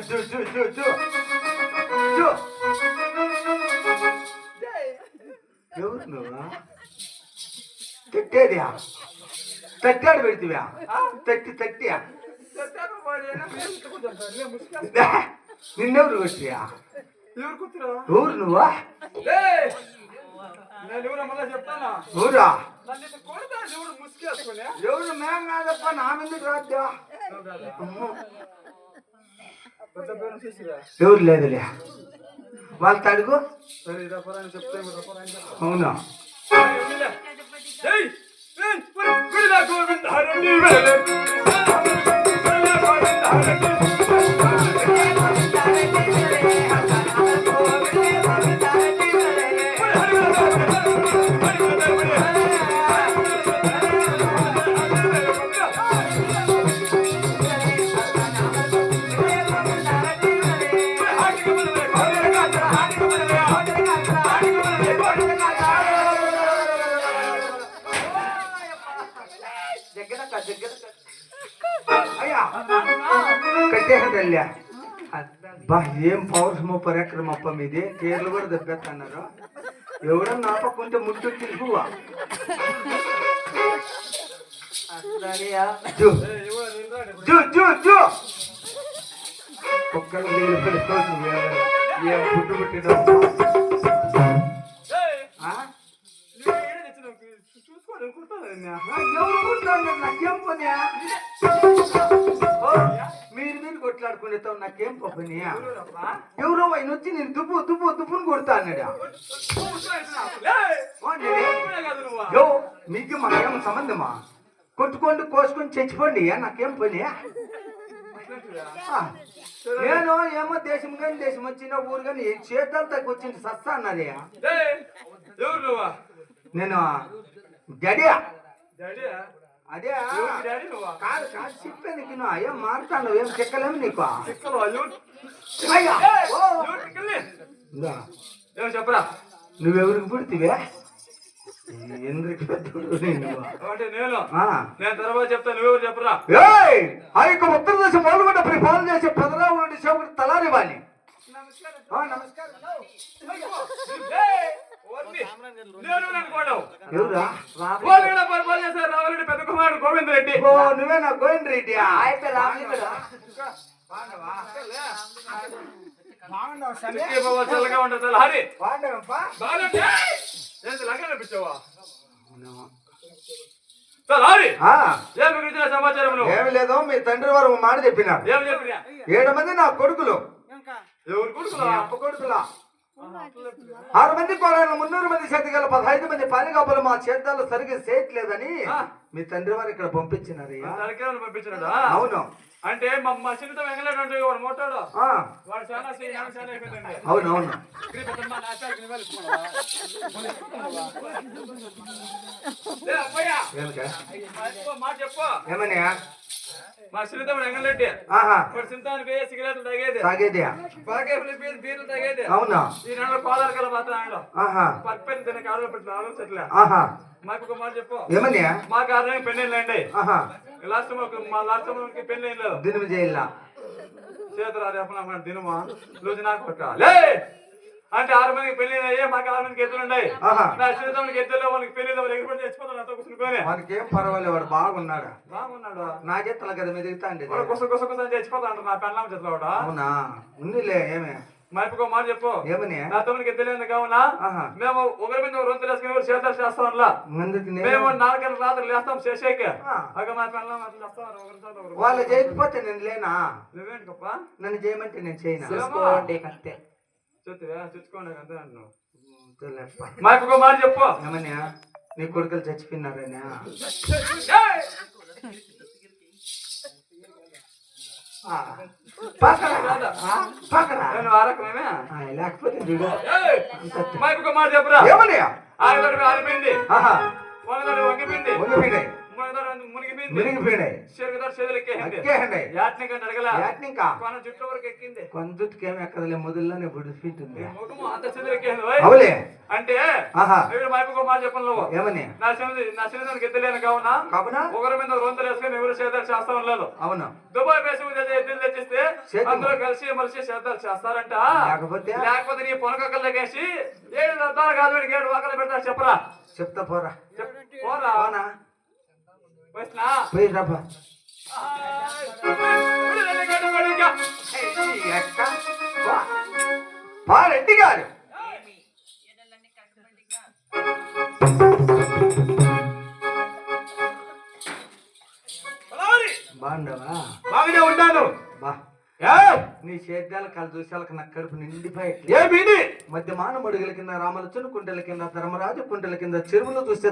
చూ చూ చూ చూ చూ ఎవరు నువ్వు తట్టేదియా తట్టాడు పెడితివా తట్టి తట్టియా నిన్నెవరు వచ్చియా ఎవరు నువ్వా ఊరా ఎవరు మేము కాదప్ప నా మీద రాద్దా ఎవరు లేదులే. వాళ్ళ తడుగు? అవునా? గోవింద కట్టేదల్లా బా ఏం పౌరుషమో పరాక్రమప్ప మీది? కేర్లు కూడా దెబ్బెత్తన్నారు. ఎవడన్నా ఆపకుంటే ముట్టు తిరుగువా? ఏం పుట్టు పుట్టిన ఏయ్! ఆ? నువ్వు ఏడ తెచ్చినావు? చూ- చూసుకోండి, నేను కుడతాను నాకేం పని? కొట్లాడుకునేతావు నాకేం ఎవరప్పా? ఎవరో ఆయన వచ్చి నేను దుబ్బు దుబ్బు దుబ్బుని కొడతా అన్నాడు మీకు మాకేం సంబంధమా? కొట్టుకోండి కోసుకొని చచ్చిపోండి నాకేం పని? నేను ఏమో దేశం కానీ దేశం వచ్చిన ఊరు కానీ చేతాలు తక్కువ వచ్చింది సస్తా అన్నది? నేను గడియా? అదే? కాదు కాదు చెప్పేది విను. ఏం మారుతాను ఏం చెక్కలేము నీకు? అయ్యా, చెప్పరా. నువ్వెవరికి పుడితివే? ఎందుకు అంటే నేను? ఆ. నేను తర్వాత చెప్తా నువ్వెవరు చెప్పరా? ఏయ్! ఆ యొక్క ఉత్తర దేశం పాల్గొండ పరిపాలన చేసే ప్రజరావు నుండి సేవకుడు తలారివ్వాలి ఆ, నమస్కారం. రెడ్డి ఓ నువ్వే నా గోవింద్ చల్లగా ఉంటుంది హరి. నువ్వు ఏమి లేదు మీ తండ్రి వారు మాట చెప్పినారు. ఏడు మంది నా కొడుకులు. ఎవరు కొడుకులా? అప్ప కొడుకులా. ఆరు మంది కోరాలు మున్నూరు మంది చేతిగల పదహైదు మంది పాలిగాపులు మా చేతాలు సరిగ్గా చేయట్లేదని. మీ తండ్రి వారు ఇక్కడ పంపించినాడా? అవును. అంటే మా మా చిన్నతో వెంగళాడు వాడు మోటాడు. వాడు చాలా చేయి, చాలా చాలా అయిపోయిందండి. అవును అవును. ఇక్కడికి పెద్దమ్మ నా ఆచారానికి నివాళి ఇస్తున్నావా? లే, అబ్బయ్య, ఏమిటా? మా చెప్పు, మాట చెప్పు. ఏమని మా శ్రీతమ్ముడు ఎంగళరెడ్డి ఆహా. వాడు సింతానికి పోయి సిగరెట్లు తాగేది. సాగేదియా బాగా బీర్లు బీర్లు తాగేది. అవునా? ఈ నెలలో కోలారు కదా మాత్రం ఆహా. పర్పెన్ తిన కాలంలో పెట్టిన ఆలోచట్లే ఆహా. మాకు ఒక మాట చెప్పు. ఏమని? మా కారణం పెళ్ళి ఆహా. లాస్ట్ మా లాస్ట్ పెళ్ళి ఏం లేదు. దినము చేయాల చేతులు రేపు దినమా. రోజు నాకు అంటే ఆరు మందికి పెళ్ళి అయ్యే మాకు ఆరు మందికి ఎద్దులు ఉన్నాయి. నా శ్రీతమ్ముడికి ఎద్దులు వాళ్ళకి పెళ్ళి నాతో కూర్చుని మనకేం పర్వాలేదు వాడు బాగున్నాడు. బాగున్నాడు? నాకే తల కదా మెదుగుతా అండి వాడు గుస గుస గుస చచ్చిపోతా అంటారు నా పెళ్ళాం చేతిలో అవునా? ఉందిలే ఏమే? మా ఇంకొక మాట చెప్పు. ఏమని? నా తమ్ముడికి ఎద్దులేదు కావునా ఆహా. మేము ఒకరి మీద రొంతులు వేసుకుని ఎవరు చేతాలు చేస్తాంలా ముందుకు మేము నాలుగైదు రాత్రులు లేస్తాం చేసేకి ఆ. అగ మా పెళ్ళాం అట్లా చేస్తాం. వాళ్ళు చేయకపోతే నేను లేనా? నువ్వేంటి గొప్ప? నన్ను చేయమంటే నేను చేయనా? అంతే. మాట చెప్పు. ఏమని నీ కొడుకులు చచ్చిపోయినారని? లేకపోతే చూడు ఏయ్! మా ఇంకొక మాట చెప్పురా. ఏమని ఆరుగడు ఆరిపోయింది ఆహా. వంగడు వంగిపోయింది ఉండిపోయినాయి మూడగడు మునిగిపోయింది. మిరిగిపోయినాయి చెరుకుదారు చేతులకి ఎక్కేయండి యాట్ని కంటే అడగల యాట్నికా కొన జుట్టు వరకు ఎక్కింది. కొందుకేమి ఎక్కదలే మొదల్లోనే అవులే. అంటే ఏమని? నా ఎద్దలేను కావున? కావునా? ఒకరి మీద రొంతలు వేసుకొని ఎవరు చేస్తా అవును. దుబాయ్ ఎద్దులు తెచ్చిస్తే. అందరూ కలిసి మలిసి చేస్తారంట. లేకపోతే? లేకపోతే నీ పొనకక్కలకేసి ఏడు దత్తాలు కాదు వీడికి ఏడు వాకలు పెడతారు. చెప్పరా. చెప్తా పోరా. చెప్ పోరా. పోయి రాబా మా రెడ్డి గారు. బాగుండవా? బాగానే ఉంటాను బా! నీ సేద్యాల కళ్ళు చూసాలకు నా కడుపు నిండిపోయి మధ్య మానమడుగుల కింద రామలచును కుంటల కింద ధర్మరాజు కుంటల కింద చెరువులు చూస్తే